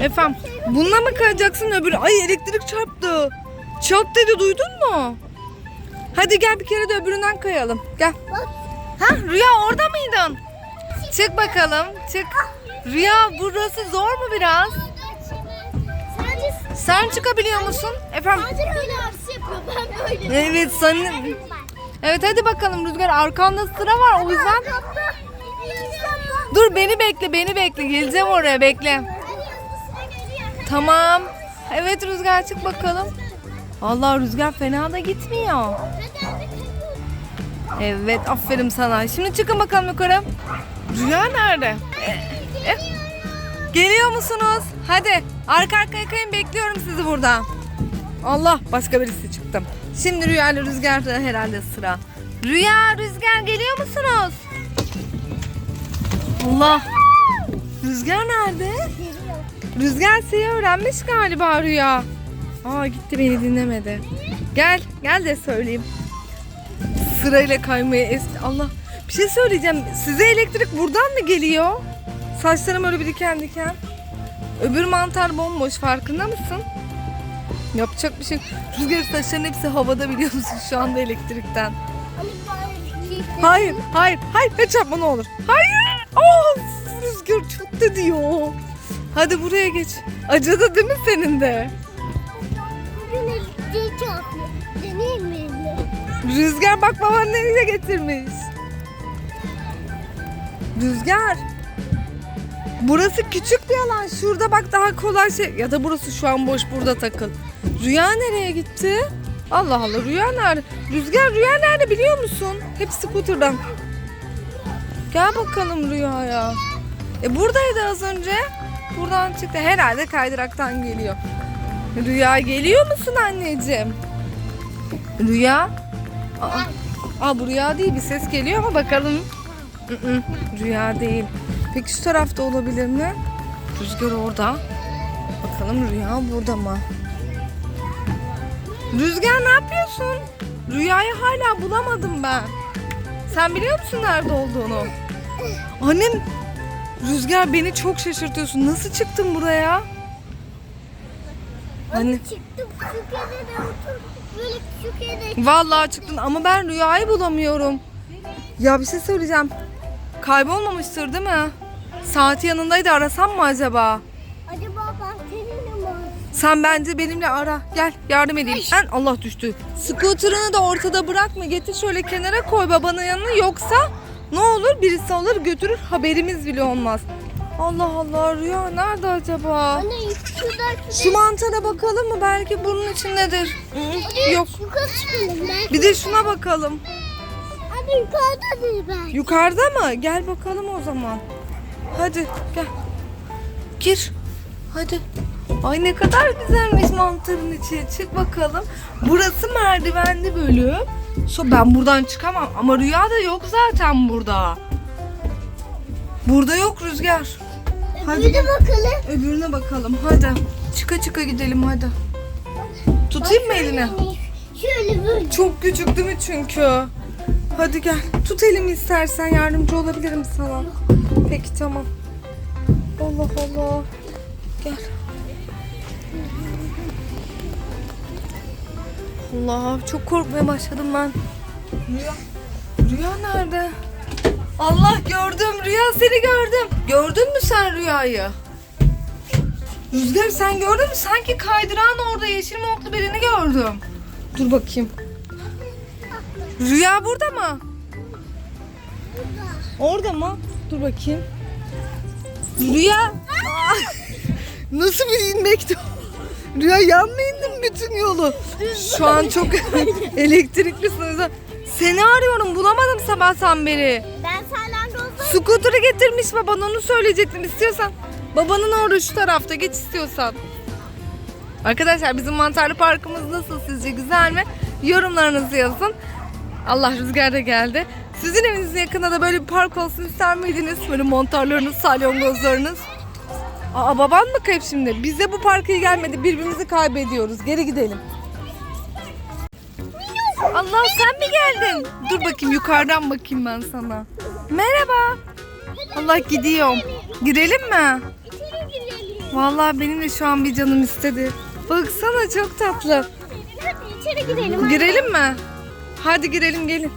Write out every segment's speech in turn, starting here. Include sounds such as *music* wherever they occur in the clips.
Efendim bununla mı kayacaksın öbürü? Ay elektrik çarptı. Çat dedi duydun mu? Hadi gel bir kere de öbüründen kayalım. Gel. Ha Rüya orada mıydın? Çık bakalım. Çık. Rüya burası zor mu biraz? Sen çıkabiliyor musun? Efendim? Evet sen... Evet hadi bakalım Rüzgar arkanda sıra var o yüzden. Dur beni bekle beni bekle geleceğim oraya bekle. Tamam. Evet Rüzgar çık bakalım. Allah Rüzgar fena da gitmiyor. Evet aferin sana. Şimdi çıkın bakalım yukarı. Rüya nerede? E, e, Geliyor musunuz? Hadi arka arkaya kayın bekliyorum sizi burada. Allah başka birisi çıktım. Şimdi Rüya ile Rüzgar'da herhalde sıra. Rüya Rüzgar geliyor musunuz? Allah. Rüzgar nerede? Rüzgar şeyi öğrenmiş galiba Rüya. Aa gitti beni dinlemedi. Gel, gel de söyleyeyim. Sırayla kaymayı es... Allah. Bir şey söyleyeceğim. Size elektrik buradan mı geliyor? Saçlarım öyle bir diken diken. Öbür mantar bomboş farkında mısın? Yapacak bir şey. Rüzgar saçların hepsi havada biliyor musun şu anda elektrikten. Hayır, hayır, hayır. Hiç yapma ne olur. Hayır. Of, Rüzgar çok da diyor. Hadi buraya geç. Acıdı değil mi senin de? Rüzgar bak baban nereye getirmiş. Rüzgar. Burası küçük bir alan. Şurada bak daha kolay şey. Ya da burası şu an boş burada takıl. Rüya nereye gitti? Allah Allah Rüya nerede? Rüzgar Rüya nerede biliyor musun? Hep scooter'dan. Gel bakalım Rüya'ya. E buradaydı az önce. Buradan çıktı. Herhalde kaydıraktan geliyor. Rüya geliyor musun anneciğim? Rüya? Aa, aa bu rüya değil bir ses geliyor ama bakalım. Rüya değil. Peki şu tarafta olabilir mi? Rüzgar orada. Bakalım rüya burada mı? Rüzgar ne yapıyorsun? Rüyayı hala bulamadım ben. Sen biliyor musun nerede olduğunu? Annem Rüzgar beni çok şaşırtıyorsun. Nasıl çıktın buraya? Anne. Çıktım küçük yere de oturdum. Böyle küçük yere Vallahi çıktın ama ben rüyayı bulamıyorum. Ya bir şey söyleyeceğim. Kaybolmamıştır değil mi? Saati yanındaydı arasam mı acaba? Acaba ben seninle mi? Sen bence benimle ara. Gel yardım edeyim. Ben Allah düştü. Scooter'ını da ortada bırakma. Getir şöyle kenara koy babanın yanına. Yoksa ne olur birisi alır götürür haberimiz bile olmaz. Allah Allah Rüya nerede acaba? Anne şurada Şu mantara bakalım mı? Belki bunun içindedir. Hı, Yok. Bir de şuna bakalım. Anne yukarıdadır ben. Yukarıda mı? Gel bakalım o zaman. Hadi gel. Gir. Hadi. Ay ne kadar güzelmiş mantarın içi. Çık bakalım. Burası merdivenli bölüm. So ben buradan çıkamam ama Rüya da yok zaten burada. Burada yok Rüzgar. Gel. bakalım. Öbürüne bakalım. Hadi. Çıka çıka gidelim hadi. Tutayım mı eline? Şöyle böyle. Çok küçük değil mi çünkü? Hadi gel. Tut elimi istersen yardımcı olabilirim sana. Peki tamam. Allah Allah. Gel. Allah çok korkmaya başladım ben. Rüya. Rüya nerede? Allah gördüm Rüya seni gördüm. Gördün mü sen Rüya'yı? Rüzgar sen gördün mü? Sanki kaydırağın orada yeşil montlu birini gördüm. Dur bakayım. Rüya burada mı? Orada mı? Dur bakayım. Rüya. *laughs* Nasıl bir inmekti? o? Rüya yan mı indin bütün yolu? Şu an çok *laughs* elektriklisin. o yüzden. Seni arıyorum bulamadım sabahtan beri. Ben salyangozdayım. Scooter'ı getirmiş baban onu söyleyecektim istiyorsan. Babanın orada şu tarafta geç istiyorsan. Arkadaşlar bizim mantarlı parkımız nasıl sizce güzel mi? Yorumlarınızı yazın. Allah rüzgar da geldi. Sizin evinizin yakında da böyle bir park olsun ister miydiniz? Böyle mantarlarınız, salyangozlarınız. Aa baban mı kayıp şimdi? Bize bu parka iyi gelmedi. Birbirimizi kaybediyoruz. Geri gidelim. Allah sen mi geldin? Dur bakayım yukarıdan bakayım ben sana. Merhaba. Allah gidiyorum. Gidelim mi? İçeri girelim. Vallahi benim de şu an bir canım istedi. Baksana çok tatlı. İçeri girelim. Girelim mi? Hadi girelim gelin.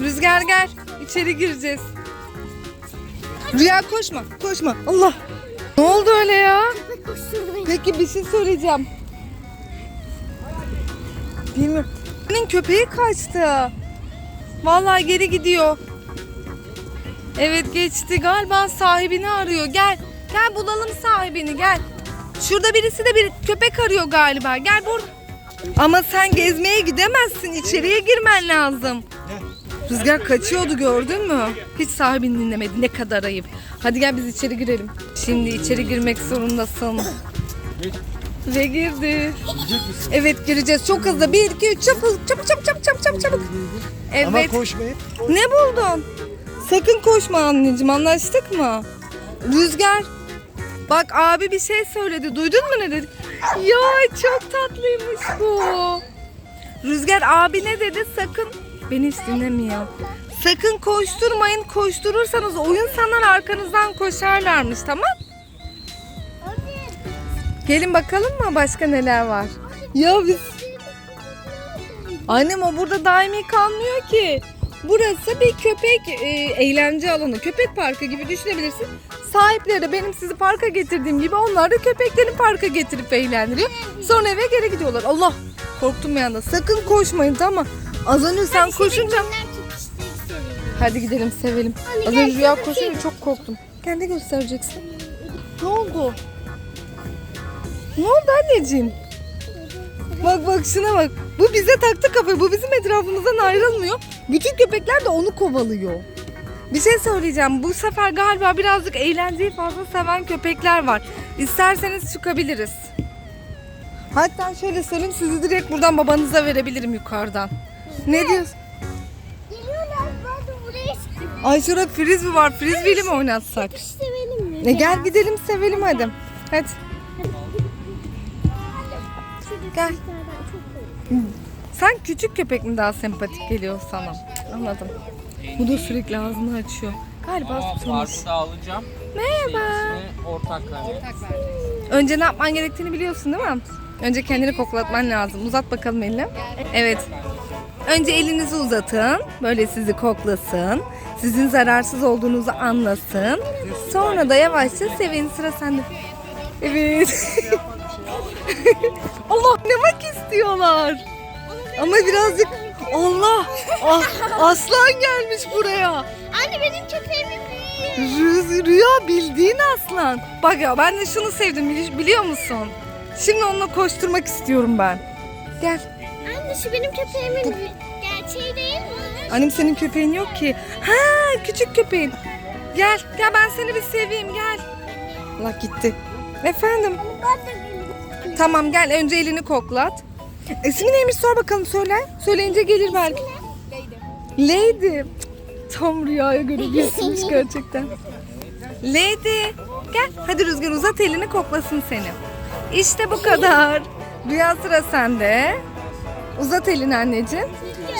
Rüzgar gel. İçeri gireceğiz. Rüya koşma, koşma. Allah. Ne oldu öyle ya? Peki bir şey söyleyeceğim. Bilmiyorum. Senin köpeği kaçtı. Vallahi geri gidiyor. Evet geçti. Galiba sahibini arıyor. Gel. Gel bulalım sahibini gel. Şurada birisi de bir köpek arıyor galiba. Gel burada. Ama sen gezmeye gidemezsin. İçeriye girmen lazım. Rüzgar kaçıyordu gördün mü? Hiç sahibini dinlemedi. Ne kadar ayıp. Hadi gel biz içeri girelim. Şimdi içeri girmek zorundasın. Ve girdi. Evet gireceğiz. Çok hızlı. Bir, iki, üç. Çabuk, çabuk, çabuk, çabuk, çabuk, çabuk, çabuk. Ama Evet. koşmayın. Ne buldun? Sakın koşma anneciğim. Anlaştık mı? Rüzgar. Bak abi bir şey söyledi. Duydun mu ne dedi? Ya çok tatlıymış bu. Rüzgar abi ne dedi? Sakın. Beni hiç dinlemiyor. Sakın koşturmayın. Koşturursanız oyun sanar arkanızdan koşarlarmış tamam? Gelin bakalım mı başka neler var? Ya biz... Annem o burada daimi kalmıyor ki. Burası bir köpek e, eğlence alanı. Köpek parkı gibi düşünebilirsin. Sahipleri de benim sizi parka getirdiğim gibi onlar da köpeklerini parka getirip eğlendiriyor. Sonra eve geri gidiyorlar. Allah korktum bir anda. Sakın koşmayın tamam? Az önce sen koşunca... Hadi gidelim sevelim. Anne, Az önce Rüya koşunca çok korktum. Kendi göstereceksin. Ne oldu? Ne oldu anneciğim? Bak bak şuna bak. Bu bize taktı kafayı. Bu bizim etrafımızdan ayrılmıyor. Bütün köpekler de onu kovalıyor. Bir şey söyleyeceğim. Bu sefer galiba birazcık eğlenceyi fazla seven köpekler var. İsterseniz çıkabiliriz. Hatta şöyle söyleyeyim sizi direkt buradan babanıza verebilirim yukarıdan. Ne diyorsun? Geliyorlar. De buraya sıkıyorum. Ay şurada frisbee var. Frisbee'li mi oynatsak? Sevelim mi? E gel gidelim sevelim hadi. Hadi. Gel. Sen küçük köpek mi daha sempatik geliyor sana? Anladım. Bu da sürekli ağzını açıyor. Galiba susamış. Farkı da alacağım. Merhaba. İkisini ortak vereceğim. Önce ne yapman gerektiğini biliyorsun değil mi? Önce kendini koklatman lazım. Uzat bakalım elini. Evet. Önce elinizi uzatın. Böyle sizi koklasın. Sizin zararsız olduğunuzu anlasın. Sonra da yavaşça sevin. Sıra sende. Evet. *laughs* Allah ne bak istiyorlar. Ama birazcık Allah ah, aslan gelmiş buraya. Anne benim köpeğimin büyüğü. Rüz, rüya bildiğin aslan. Bak ya ben de şunu sevdim bili- biliyor musun? Şimdi onunla koşturmak istiyorum ben. Gel. Şu benim köpeğimin büyüğü. Gerçeği değil mi? Annem senin köpeğin yok ki. Ha küçük köpeğin. Gel gel ben seni bir seveyim gel. Allah gitti. Efendim. Tamam gel önce elini koklat. İsmi neymiş sor bakalım söyle. Söyleyince gelir belki. Lady. Cık, Tam rüyaya göre bilsinmiş *laughs* gerçekten. Lady. Gel hadi Rüzgar uzat elini koklasın seni. İşte bu kadar. Rüya sıra sende. Uzat elini anneciğim.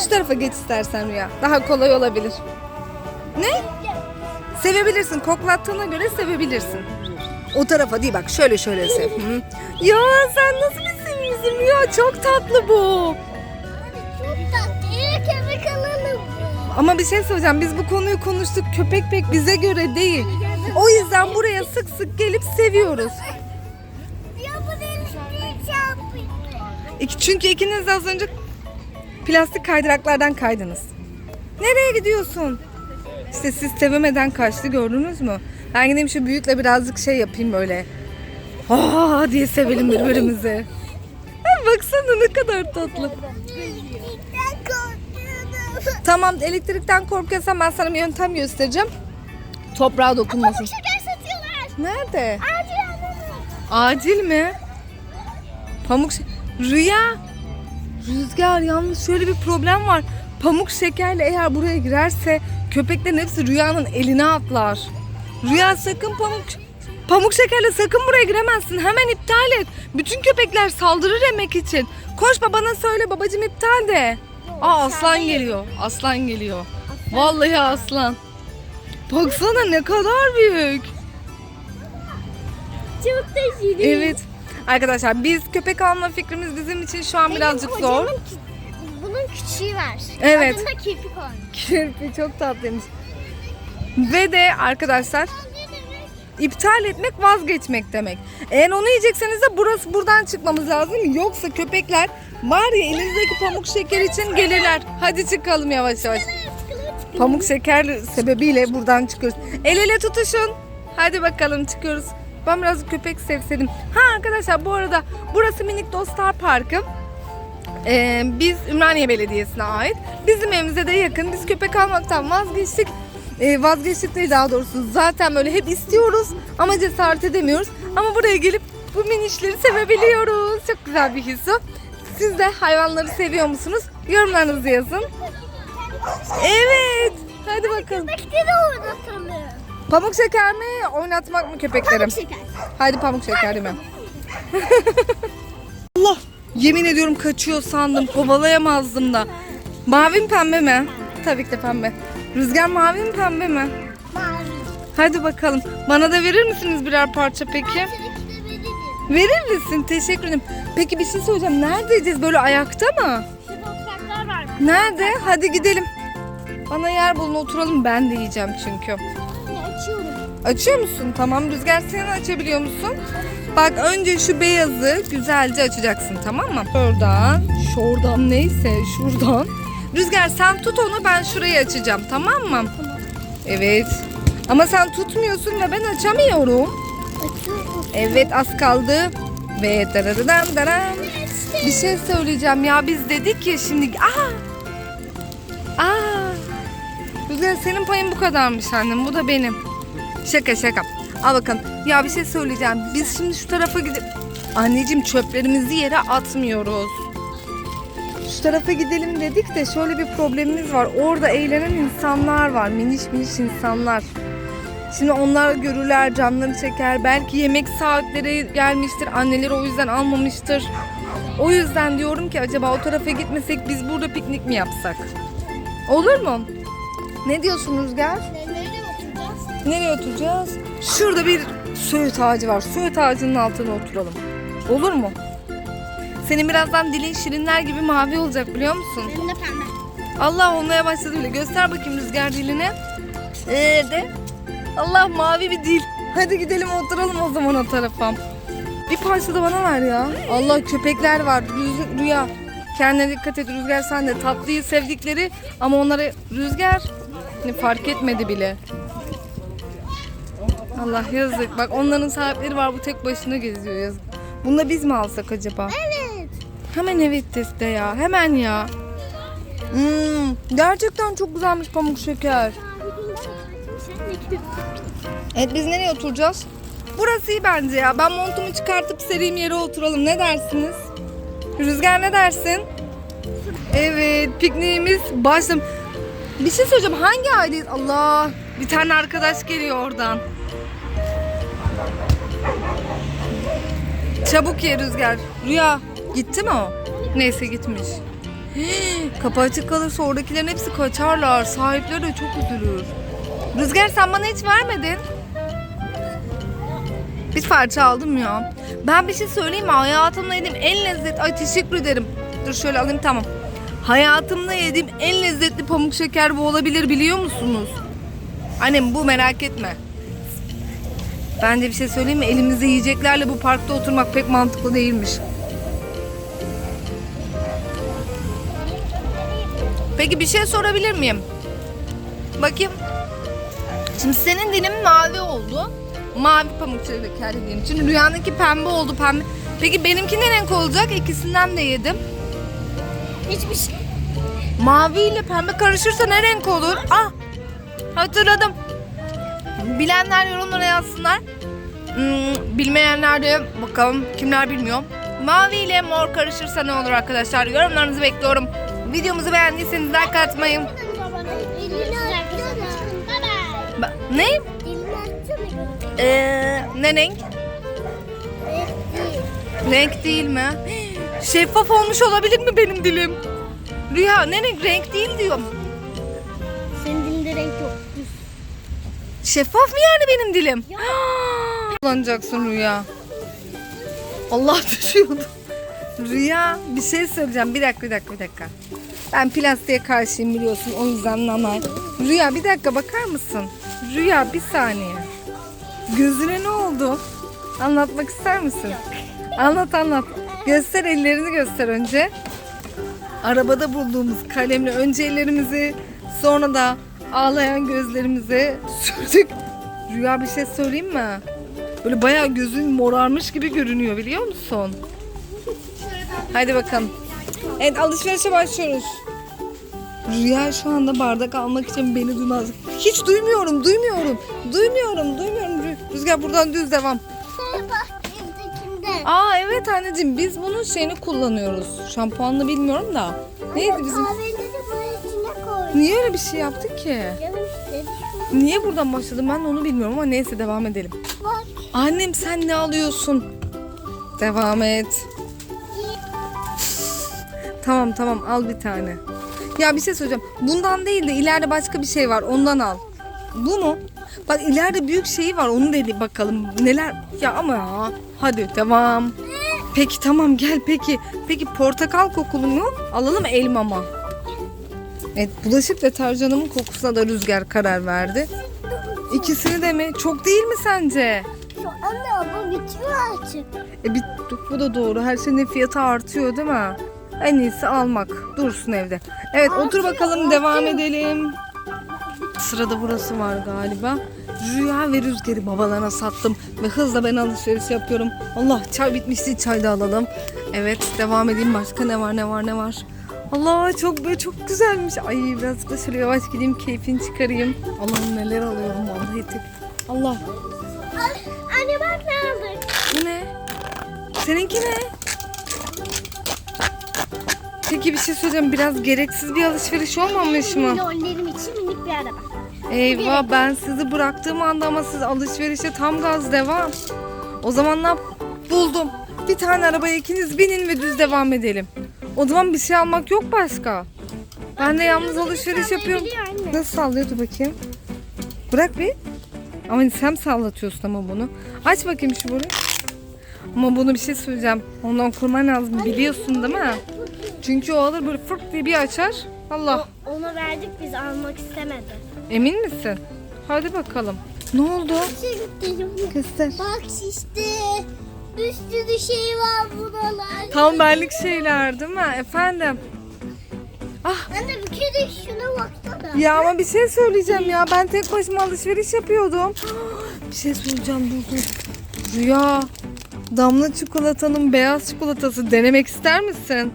Şu tarafa geç istersen Rüya. Daha kolay olabilir. Ne? Sevebilirsin. Koklattığına göre sevebilirsin. O tarafa değil bak şöyle şöyle sev. Ya sen nasıl bir sevimlisin Rüya? Çok tatlı bu. Ama bir şey söyleyeceğim. Biz bu konuyu konuştuk. Köpek pek bize göre değil. O yüzden buraya sık sık gelip seviyoruz. Çünkü ikiniz de az önce plastik kaydıraklardan kaydınız. Nereye gidiyorsun? İşte siz sevemeden kaçtı gördünüz mü? Ben gideyim şu büyükle birazcık şey yapayım böyle. Aa diye sevelim birbirimizi. Ha, Baksana ne kadar tatlı. Tamam elektrikten korkuyorsan ben sana bir yöntem göstereceğim. Toprağa dokunmasın. Şeker satıyorlar. Nerede? Acil. Acil mi? Pamuk şe- Rüya. Rüzgar yalnız şöyle bir problem var. Pamuk şekerle eğer buraya girerse köpeklerin hepsi Rüya'nın eline atlar. Rüya sakın pamuk Pamuk şekerle sakın buraya giremezsin. Hemen iptal et. Bütün köpekler saldırır yemek için. Koş babana söyle babacım iptal de. Aa aslan geliyor. Aslan geliyor. Vallahi aslan. Baksana ne kadar büyük. çok da şirin. Evet. Arkadaşlar biz köpek alma fikrimiz bizim için şu an birazcık Benim zor. kocamın ki- Bunun küçüğü var. Evet. Adında kirpik olmuş. *laughs* Kirpi çok tatlıymış. Ve de arkadaşlar iptal etmek vazgeçmek demek. Eğer onu yiyecekseniz de burası buradan çıkmamız lazım. Yoksa köpekler var ya elinizdeki pamuk şeker için gelirler. Hadi çıkalım yavaş yavaş. Pamuk şeker sebebiyle buradan çıkıyoruz. El ele tutuşun. Hadi bakalım çıkıyoruz. Ben biraz köpek sevsedim. Ha arkadaşlar bu arada burası Minik Dostlar Parkı. Ee, biz Ümraniye Belediyesi'ne ait. Bizim evimize de yakın. Biz köpek almaktan vazgeçtik. Ee, vazgeçtik değil daha doğrusu. Zaten böyle hep istiyoruz ama cesaret edemiyoruz. Ama buraya gelip bu minişleri sevebiliyoruz. Çok güzel bir his o. Siz de hayvanları seviyor musunuz? Yorumlarınızı yazın. Evet. Hadi bakalım. Orada sanırım. Pamuk şeker mi? Oynatmak mı köpeklerim? Pamuk şeker. Hadi pamuk şeker değil mi? *laughs* Allah! Yemin ediyorum kaçıyor sandım. Kovalayamazdım da. Mavi mi pembe mi? Tabii ki de pembe. Rüzgar mavi mi pembe mi? Mavi. Hadi bakalım. Bana da verir misiniz birer parça peki? Verir misin? Teşekkür ederim. Peki bir şey söyleyeceğim. Nerede yiyeceğiz? Böyle ayakta mı? Nerede? Hadi gidelim. Bana yer bulun oturalım. Ben de yiyeceğim çünkü. Açıyor musun? Tamam Rüzgar sen açabiliyor musun? Bak önce şu beyazı güzelce açacaksın tamam mı? Şuradan, şuradan neyse şuradan. Rüzgar sen tut onu ben şurayı açacağım tamam mı? Evet. Ama sen tutmuyorsun ve ben açamıyorum. Açıyorum. Evet az kaldı. Ve daradadan daram. Bir şey söyleyeceğim ya biz dedik ya şimdi. Aa! Aa! Rüzgar senin payın bu kadarmış annem. Bu da benim. Şaka şaka. Al bakalım. Ya bir şey söyleyeceğim. Biz şimdi şu tarafa gidip... Anneciğim çöplerimizi yere atmıyoruz. Şu tarafa gidelim dedik de şöyle bir problemimiz var. Orada eğlenen insanlar var. Miniş miniş insanlar. Şimdi onlar görürler, canları çeker. Belki yemek saatleri gelmiştir. Anneleri o yüzden almamıştır. O yüzden diyorum ki acaba o tarafa gitmesek biz burada piknik mi yapsak? Olur mu? Ne diyorsun Rüzgar? Nereye oturacağız? Şurada bir söğüt ağacı var. Söğüt ağacının altına oturalım. Olur mu? Senin birazdan dilin şirinler gibi mavi olacak biliyor musun? Benim de pembe. Allah olmaya başladı bile. Göster bakayım rüzgar dilini. Ee de. Allah mavi bir dil. Hadi gidelim oturalım o zaman o tarafa. Bir parça da bana ver ya. Allah köpekler var. Rüz- Rüya. Kendine dikkat et Rüzgar sen de. Tatlıyı sevdikleri ama onlara Rüzgar ne fark etmedi bile. Allah yazık. Bak onların sahipleri var bu tek başına geziyor yazık. Bunu da biz mi alsak acaba? Evet. Hemen evet de ya. Hemen ya. Hmm, gerçekten çok güzelmiş pamuk şeker. Evet biz nereye oturacağız? Burası iyi bence ya. Ben montumu çıkartıp sereyim yere oturalım. Ne dersiniz? Rüzgar ne dersin? Evet pikniğimiz başladı. Bir şey söyleyeceğim. Hangi aileyiz? Allah. Bir tane arkadaş geliyor oradan. Çabuk ye Rüzgar. Rüya gitti mi o? Neyse gitmiş. Hii, *gasps* Kapı açık kalırsa oradakilerin hepsi kaçarlar. Sahipleri de çok üzülür. Rüzgar sen bana hiç vermedin. Bir parça aldım ya. Ben bir şey söyleyeyim mi? Hayatımda yediğim en lezzetli... Ay teşekkür ederim. Dur şöyle alayım tamam. Hayatımda yediğim en lezzetli pamuk şeker bu olabilir biliyor musunuz? Annem bu merak etme. Ben de bir şey söyleyeyim mi? Elimizde yiyeceklerle bu parkta oturmak pek mantıklı değilmiş. Peki bir şey sorabilir miyim? Bakayım. Şimdi senin dilin mavi oldu. Mavi pamuk şeker dediğin için. Rüyandaki pembe oldu pembe. Peki benimki ne renk olacak? İkisinden de yedim. Hiçbir şey. Mavi ile pembe karışırsa ne renk olur? Ah! Hatırladım. Bilenler yorumlara yazsınlar. Hmm, bilmeyenler de bakalım kimler bilmiyor. Mavi ile mor karışırsa ne olur arkadaşlar? Yorumlarınızı bekliyorum. Videomuzu beğendiyseniz like atmayı. Ne? Ee, ne renk? Renk değil mi? *gasps* Şeffaf olmuş olabilir mi benim dilim? Rüya ne renk? Renk değil diyorum. Şeffaf mı yani benim dilim? *gasps* Kullanacaksın Rüya. Allah *laughs* düşüyordu. Rüya bir şey söyleyeceğim. Bir dakika bir dakika bir dakika. Ben plastiğe karşıyım biliyorsun o yüzden nanay. Rüya bir dakika bakar mısın? Rüya bir saniye. Gözüne ne oldu? Anlatmak ister misin? Anlat anlat. Göster ellerini göster önce. Arabada bulduğumuz kalemle önce ellerimizi sonra da ağlayan gözlerimizi sürdük. Rüya bir şey söyleyeyim mi? Böyle bayağı gözün morarmış gibi görünüyor biliyor musun? Hadi bakalım. Evet alışverişe başlıyoruz. Rüya şu anda bardak almak için beni duymaz. Hiç duymuyorum, duymuyorum. Duymuyorum, duymuyorum. Rü- Rüzgar buradan düz devam. Aa evet anneciğim biz bunun şeyini kullanıyoruz. Şampuanını bilmiyorum da. Neydi bizim? Kahveni Niye öyle bir şey yaptık ki? Niye buradan başladım ben de onu bilmiyorum ama neyse devam edelim. Annem sen ne alıyorsun? Devam et. Tamam tamam al bir tane. Ya bir şey söyleyeceğim. Bundan değil de ileride başka bir şey var ondan al. Bu mu? Bak ileride büyük şeyi var onu dedi bakalım. Neler? Ya ama ya. Hadi devam. Peki tamam gel peki. Peki portakal kokulu mu? Alalım elma mı? Evet bulaşık deterjanımın kokusuna da rüzgar karar verdi. İkisini de mi? Çok değil mi sence? Anne bu bitiyor artık. E bir, bu da doğru. Her şeyin fiyatı artıyor değil mi? En iyisi almak. Dursun evde. Evet otur bakalım devam edelim. Sırada burası var galiba. Rüya ve rüzgarı babalarına sattım. Ve hızla ben alışveriş yapıyorum. Allah çay bitmişti çay da alalım. Evet devam edeyim. Başka ne var ne var ne var. Allah çok böyle çok güzelmiş. Ay birazcık da şöyle yavaş gideyim keyfini çıkarayım. Allah'ım neler alıyorum vallahi tek. Allah Anne bak ne aldık. bu ne? Seninki ne? Peki bir şey söyleyeceğim. Biraz gereksiz bir alışveriş olmamış mı? Milyonlarım için minik bir araba. Eyvah ben sizi bıraktığım anda ama siz alışverişe tam gaz devam. O zaman ne yap? Buldum. Bir tane arabaya ikiniz binin ve düz devam edelim. O zaman bir şey almak yok başka. Ben de yalnız alışveriş yapıyorum. Nasıl sallıyordu bakayım? Bırak bir. Ama sen sallatıyorsun ama bunu. Aç bakayım şu boruyu. Ama bunu bir şey söyleyeceğim. Ondan kurman lazım biliyorsun değil mi? Çünkü o alır böyle fırt diye bir açar. Allah. Ona verdik biz almak istemedi. Emin misin? Hadi bakalım. Ne oldu? Şimdi Göster. Bak işte bir sürü şey var buralar. Tam benlik şeyler değil mi? Efendim. Ah Anne bir kere şuna baksana. ya ama bir şey söyleyeceğim ya. Ben tek başıma alışveriş yapıyordum. *gasps* Bir şey söyleyeceğim dur. Rüya. Damla çikolatanın beyaz çikolatası denemek ister misin?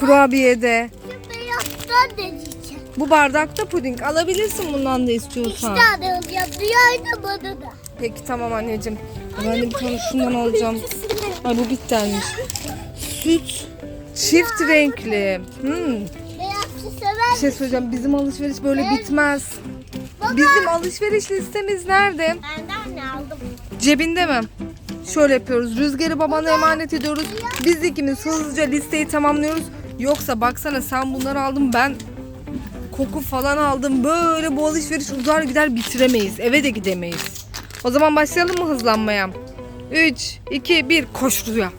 Kurabiyede. Şu beyazdan deneyeceğim. Bu bardakta puding. Alabilirsin bundan da istiyorsan. İki tane alacağım. Dünyayı da bana da. Peki tamam anneciğim. Ben de bir tane şundan alacağım. Ay bu bittenmiş. Süt. Çift renkli. Hmm. Bir şey söyleyeceğim. Bizim alışveriş böyle bitmez. Bizim alışveriş listemiz nerede? Ben de anne aldım. Cebinde mi? Şöyle yapıyoruz. Rüzgarı babana emanet ediyoruz. Biz ikimiz hızlıca listeyi tamamlıyoruz. Yoksa baksana sen bunları aldın ben koku falan aldım. Böyle bu alışveriş uzar gider bitiremeyiz. Eve de gidemeyiz. O zaman başlayalım mı hızlanmaya? 3, 2, 1 koş Rüya.